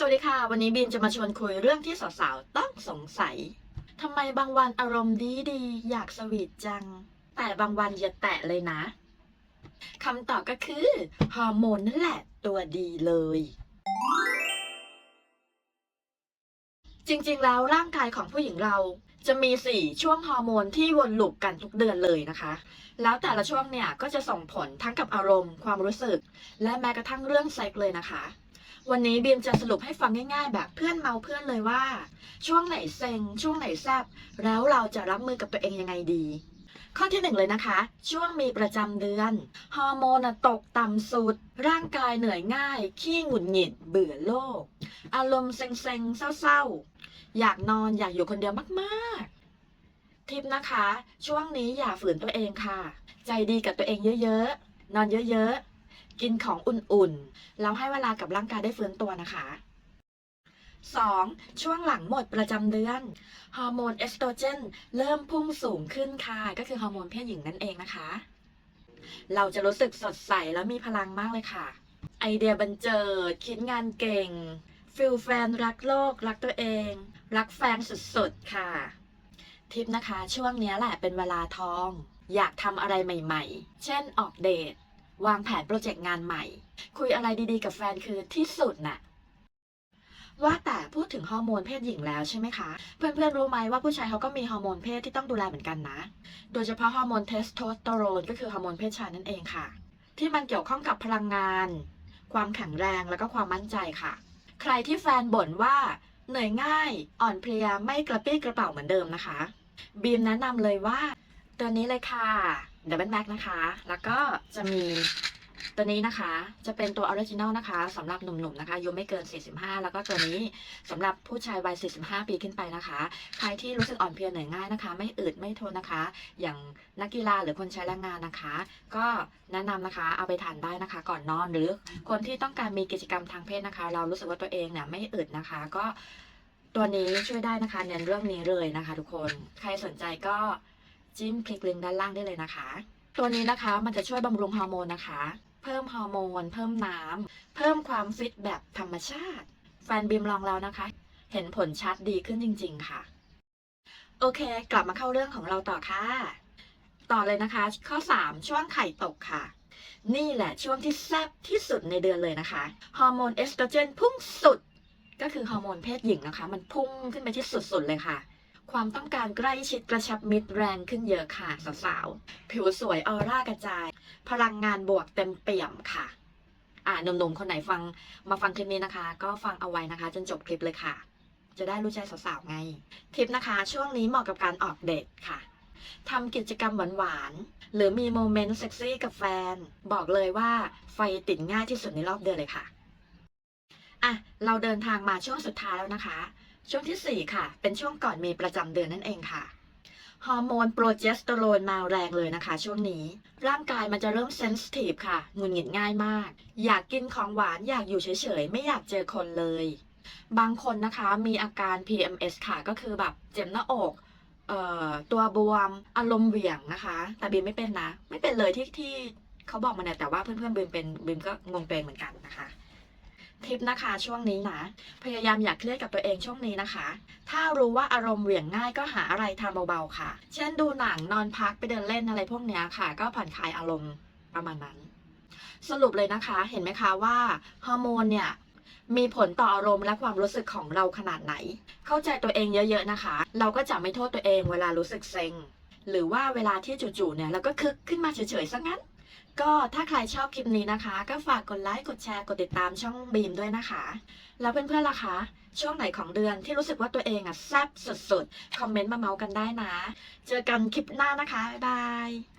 สวัสดีค่ะ วันนี้บีมจะมาชวนคุยเรื่องที่สาวๆ ต้องสงสัยทำไมบางวันอารมณ์ดีดีๆอยากสวีทจัง แต่บางวันอย่าแตะเลยนะคำตอบก็คือฮอร์โมนนั่นแหละตัวดีเลย จริงๆแล้วร่างกายของผู้หญิงเราจะมีสี่ช่วงฮอร์โมนที่วนลูปกันทุกเดือนเลยนะคะ แล้วแต่ละช่วงเนี่ยก็จะส่งผลทั้งกับอารมณ์ ความรู้สึก และแม้กระทั่งเรื่องเซ็กเลยนะคะ วันนี้บีมจะสรุปให้ฟังง่ายๆ แบบเพื่อนเมาเพื่อนเลยว่า ช่วงไหนเซ็ง ช่วงไหนแซบแล้วเราจะรับมือกับตัวเองยังไงดี ข้อที่หนึ่งเลยนะคะ ช่วงมีประจำเดือนฮอร์โมนตกต่ำสุด ร่างกายเหนื่อยง่าย ขี้หงุดหงิด เบื่อโลก อารมณ์เซ็งๆเศร้าๆ อยากนอนอยากอยู่คนเดียวมากๆ ทิปนะคะ ช่วงนี้อย่าฝืนตัวเองค่ะ ใจดีกับตัวเองเยอะๆ นอนเยอะๆ กินของอุ่นๆ แล้วให้เวลากับร่างกายได้ฟื้นตัวนะคะ 2. ช่วงหลังหมดประจำเดือน ฮอร์โมนเอสโตรเจนเริ่มพุ่งสูงขึ้นค่ะ ก็คือฮอร์โมนเพศหญิงนั่นเองนะคะ เราจะรู้สึกสดใสและมีพลังมากเลยค่ะ ไอเดียบันเจิด คิดงานเก่ง ฟิลแฟนรักโลก รักตัวเอง รักแฟนสุดๆ ค่ะ ทิปนะคะ ช่วงนี้แหละเป็นเวลาทอง อยากทำอะไรใหม่ๆ เช่นออกเดท วางแผนโปรเจกต์งานใหม่ คุยอะไรดีๆ กับแฟนคือที่สุดน่ะ ว่าแต่พูดถึงฮอร์โมนเพศหญิงแล้วใช่ไหมคะ เพื่อนๆรู้ไหมว่าผู้ชายเขาก็มีฮอร์โมนเพศที่ต้องดูแลเหมือนกันนะ โดยเฉพาะฮอร์โมนเทสโทสเตอโรนก็คือฮอร์โมนเพศชายนั่นเองค่ะ ที่มันเกี่ยวข้องกับพลังงาน ความแข็งแรงแล้วก็ความมั่นใจค่ะ ใครที่แฟนบ่นว่าเหนื่อยง่าย อ่อนเพลียไม่กระปี้กระเป๋าเหมือนเดิมนะคะ บีมแนะนำเลยว่า ตัวนี้เลยค่ะ Double Mac นะคะ แล้วก็จะมีตัวนี้นะคะจะเป็นตัวออริจินัลนะคะสำหรับหนุ่มๆนะคะอายุไม่เกิน 45 แล้วก็ตัวนี้สำหรับผู้ชายวัย 45 ปีขึ้นไปนะคะ ใครที่รู้สึกอ่อนเพลียเหนื่อยง่ายนะคะ ไม่อืดไม่ทนนะคะ อย่างนักกีฬาหรือคนใช้แรงงานนะคะ ก็แนะนำนะคะเอาไปทานได้นะคะ ก่อนนอนหรือคนที่ต้องการมีกิจกรรมทางเพศนะคะ เรารู้สึกว่าตัวเองเนี่ยไม่อึดนะคะ ก็ตัวนี้ช่วยได้นะคะเน้นเรื่องนี้เลยนะคะ ทุกคนใครสนใจก็ จิ้มคลิกลิงก์ด้านล่างได้เลยนะคะ ตัวนี้นะคะมันจะช่วยบำรุงฮอร์โมนนะคะ เพิ่มฮอร์โมน เพิ่มน้ำ เพิ่มความฟิตแบบธรรมชาติ แฟนบีมลองแล้วนะคะ เห็นผลชัดดีขึ้นจริง ๆ ค่ะ โอเค กลับมาเข้าเรื่องของเราต่อค่ะ ต่อเลยนะคะ ข้อ 3 ช่วงไข่ตกค่ะนี่แหละช่วงที่แซ่บที่สุดในเดือนเลยนะคะ ฮอร์โมนเอสโตรเจนพุ่งสุด ก็คือฮอร์โมนเพศหญิงนะคะ มันพุ่งขึ้นไปที่สุดๆเลยค่ะ ความต้องการใกล้ชิดกระชับมิตรแรงขึ้นเยอะค่ะสาวๆ ผิวสวยออร่ากระจาย พลังงานบวกเต็มเปี่ยมค่ะ อ่าหนุ่มๆ คนไหนฟังมาฟังคลิปนี้นะคะ ก็ฟังเอาไว้นะคะ จนจบคลิปเลยค่ะ จะได้รู้ใจสาวๆไงทิปนะคะ ช่วงนี้เหมาะกับการออกเดทค่ะทำกิจกรรมหวานๆ หรือมีโมเมนต์เซ็กซี่กับแฟน บอกเลยว่าไฟติดง่ายที่สุดในรอบเดือนเลยค่ะ อะ เราเดินทางมาช่วงสุดท้ายแล้วนะคะ ช่วงที่ 4 ค่ะ เป็นช่วงก่อนมีประจำเดือนนั่นเองค่ะ ฮอร์โมนโปรเจสเตอโรนมาแรงเลยนะคะ ช่วงนี้ ร่างกายมันจะเริ่มเซนซิทีฟค่ะหงุนหงิดง่ายมาก อยากกินของหวานอยากอยู่เฉยๆ ไม่อยากเจอคนเลย บางคนนะคะมีอาการ PMS ค่ะก็คือแบบเจ็บหน้าอกออตัวบวมอารมณ์เหวี่ยงนะคะ แต่บีมไม่เป็นนะ ไม่เป็นเลยที่ที่เขาบอกมาเนี่ยแต่ว่าเพื่อนๆบีมเป็นบีมก็งงตัวเองเหมือนกันนะคะ ทิปนะคะ ช่วงนี้นะ พยายามอย่าเครียดกับตัวเองช่วงนี้นะคะ ถ้ารู้ว่าอารมณ์เหวี่ยงง่ายก็หาอะไรทำเบาๆค่ะ เช่นดูหนังนอนพักไปเดินเล่นอะไรพวกเนี้ยค่ะ ก็ผ่อนคลายอารมณ์ประมาณนั้น สรุปเลยนะคะ เห็นไหมคะว่าฮอร์โมนเนี่ยมีผลต่ออารมณ์และความรู้สึกของเราขนาดไหน เข้าใจตัวเองเยอะๆนะคะ เราก็จะไม่โทษตัวเองเวลารู้สึกเซ็ง หรือว่าเวลาที่จู่ๆเนี่ยเราก็คึกขึ้นมาเฉยๆซะงั้น ก็ถ้าใครชอบคลิปนี้นะคะ ก็ฝากกดไลค์กดแชร์กดติดตามช่องบีมด้วยนะคะ แล้วเพื่อนๆล่ะคะ ช่วงไหนของเดือนที่รู้สึกว่าตัวเองอะแซ่บสุดๆ คอมเมนต์มาเมาส์กันได้นะ เจอกันคลิปหน้านะคะ บ๊ายบาย